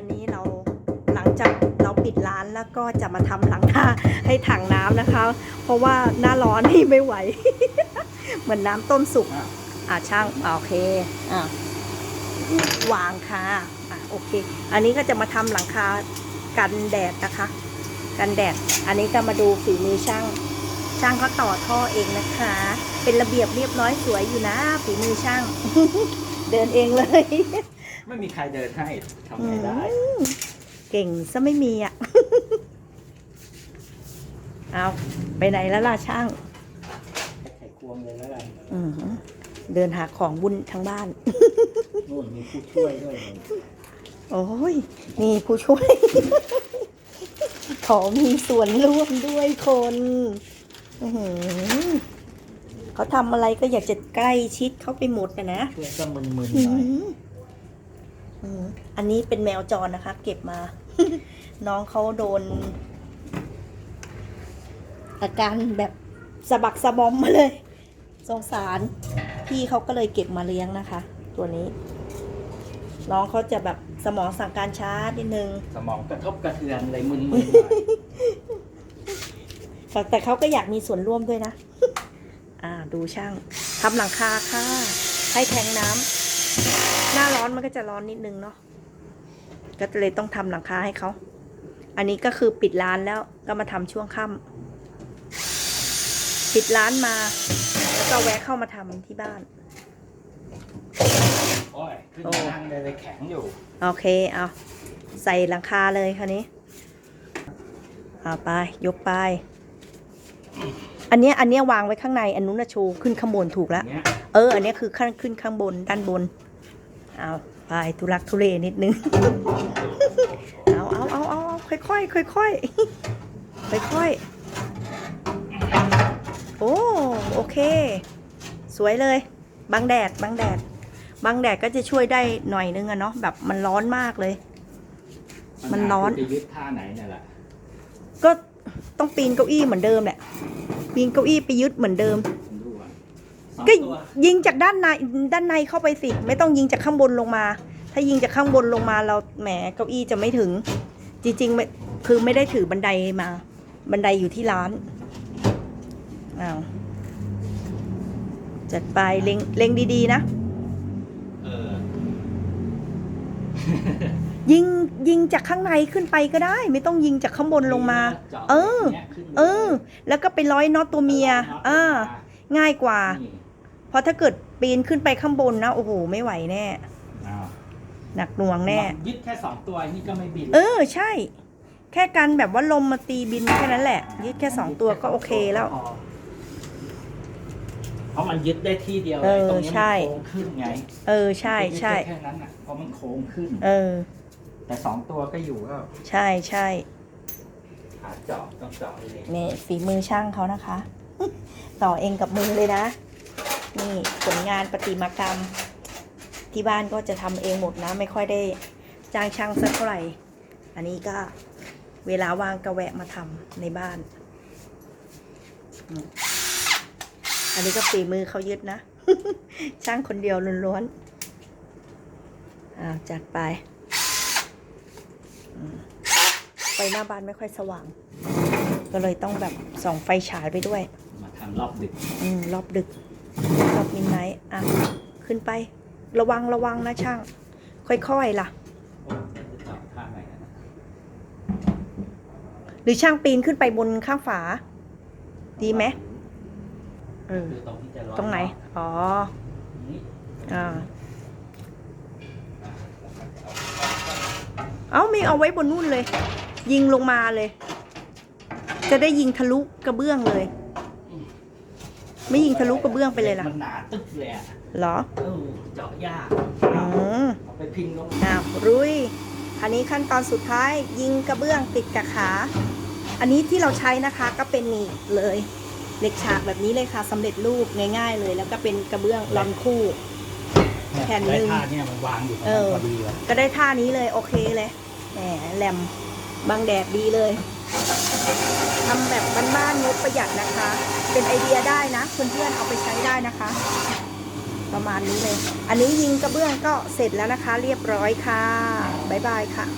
วันนี้เราหลังจากเราปิดร้านแล้วก็จะมาทำหลังคาให้ถังน้ำนะคะ เพราะว่าหน้าร้อนนี่ไม่ไหว เหมือนน้ำต้มสุกอะอะช่างอะโอเคอะวางค่ะอะโอเค อันนี้ก็จะมาทำหลังคากันแดดนะคะ กันแดด อันนี้ก็มาดูฝีมือช่าง ช่างเขาต่อท่อเองนะคะ เป็นระเบียบเรียบร้อยสวยอยู่นะฝีมือช่าง เดินเองเลย ไม่มีใครเดินให้ทำไงได้อืมเก่งซะไม่มีอะ เอาไปไหนแล้วล่ะช่าง ไขควงเลยแล้วกันอืมเดินหาของบุญทั้งบ้าน นู่นมีผู้ช่วยด้วยเลยโอ้ย มีผู้ช่วย ขอมีส่วนร่วมด้วยคน อื้อหือ เขาทำอะไรก็อยากจะใกล้ชิดเขาไปหมดนะนะช่วยก็มึนๆหอืน่อยมอืมอันนี้เป็นแมวจรนะคะ เก็บมา น้องเขาโดน อาการแบบสะบักสะบอมมาเลย สงสาร พี่เขาก็เลยเก็บมาเลี้ยงนะคะ ตัวนี้ น้องเขาจะแบบสมองสั่งการช้านิดนึง สมองกระทบกระเทือนเลยมึนๆหน่อยแต่แต่เขาก็อยากมีส่วนร่วมด้วยนะอ่า ดูช่างทำหลังคาค่ะ ให้แทงน้ำหน้าร้อนมันก็จะร้อนนิดนึงเนาะก็เลยต้องทำหลังคาให้เขา อันนี้ก็คือปิดร้านแล้วก็มาทำช่วงค่ำปิดร้านมา แล้วก็แวะเข้ามาทำที่บ้านโอ้ยขึ้นมานั่งเลยเลยแข็งอยู่ โอเค เอาใส่หลังคาเลยคราวนี้ เอาไป ยกไป อันเนี้ยอันเนี้ยวางไว้ข้างในอันนู้นนะโชว์ขึ้นข้างบนถูกแล้ว เนี้ยเออ อันเนี้ยคือขั้นขึ้นข้างบนด้านบน เอาไปทุลักทุเลนิดนึง เอาเอาเอาเอาเอาค่อยค่อยค่อยค่อยค่อยค่อยๆโอ้โอเค สวยเลย บังแดดบังแดดบังแดดก็จะช่วยได้หน่อยนึงอะเนาะแบบมันร้อนมากเลย มันร้อน จะยึดท่าไหนเนี่ยแหละก็ต้องปีนเก้าอี้เหมือนเดิมแหละ ปีนเก้าอี้ไปยึดเหมือนเดิมผมดูอะสองก็ตัวยิงจากด้านในด้านในเข้าไปสิ ไม่ต้องยิงจากข้างบนลงมา ถ้ายิงจากข้างบนลงมาเราแหมเก้าอี้จะไม่ถึง จริงๆไม่คือไม่ได้ถือบันไดมา บันไดอยู่ที่ร้านอ้าวจัดไปเล็งเล็งดีๆนะ เออ ยิงยิงจากข้างในขึ้นไปก็ได้ ไม่ต้องยิงจากข้างบนลงมาจาะเออนี่ยขึ้นเออ แล้วก็ไปร้อยน็อตตัวเมียอ่าง่ายกว่านี่เพราะถ้าเกิดปีนขึ้นไปข้างบนนะโอ้โหไม่ไหวแน่อ้าวหนักหน่วงแน่ยึดแค่สองตัวนี่ก็ไม่บิน เออใช่ แค่กันแบบว่าลมมาตีบินแค่นั้นแหละ ยึดแค่สองตัวก็โอเคแล้วเพราะมันยึดได้ที่เดียวเอเลยอตรงนี้ใช่มันโค้งขึ้นไง เออใช่ใช่ยึดได้แค่นั้นอะเพราะมันโค้งขึ้น เออ แต่สองตัวก็อยู่แล้วใช่ใช่หาเจาะต้องเจาะเลยนี่ฝีมือช่างเขานะคะ ต่อเองกับมือเลยนะ นี่ผลงานประติมากรรม ที่บ้านก็จะทำเองหมดนะ ไม่ค่อยได้จ้างช่างสักเท่าไหร่ อันนี้ก็เวลาว่างก็แวะมาทำในบ้านอืมอันนี้ก็ฝีมือเขายึดนะ ช่างคนเดียวล้วนๆอ่าจัดไปอืม ไฟหน้าบ้านไม่ค่อยสว่าง ก็เลยต้องแบบส่องไฟฉายไปด้วย มาทำรอบดึก อืม รอบดึก รอบมินไนท์อะ ขึ้นไป ระวังระวังนะช่าง ค่อยๆล่ะโอ้จะเจาะข้างไหนนะหรือช่างปีนขึ้นไปบนข้างฝา ดีไหมเออคือตรงที่จะร้อยตรงไหน อ๋อนี่อ่าเอ้าไม่เอาไว้บนนู่นเลย ยิงลงมาเลย จะได้ยิงทะลุกระเบื้องเลย ไม่ยิงทะลุกระเบื้องไปเลยล่ะมันหนาตึ๊กเลยอะเหรอเออเจาะยากอืมเอาไปพิงลงอ้าวรุยอันนี้ขั้นตอนสุดท้ายยิงกระเบื้องติดกับขา อันนี้ที่เราใช้นะคะก็เป็นนี่เลยเหล็กฉากแบบนี้เลยค่ะสำเร็จรูปง่าย ๆ เลย แล้วก็เป็นกระเบื้องรอนคู่ แผ่นหนึ่งได้ท่าเนี่ยมันวางอยู่ตรงเอนั้นอ พอดีเลยก็ได้ท่านี้เลยโอเคเลยแหมแหลม บังแดดดีเลยทำแบบบ้านๆงบประหยัดนะคะ เป็นไอเดียได้นะเพื่อนๆเอาไปใช้ได้นะคะ ประมาณนี้เลย อันนี้ยิงกระเบื้องก็เสร็จแล้วนะคะ เรียบร้อยค่ะบ๊ายบายค่ะ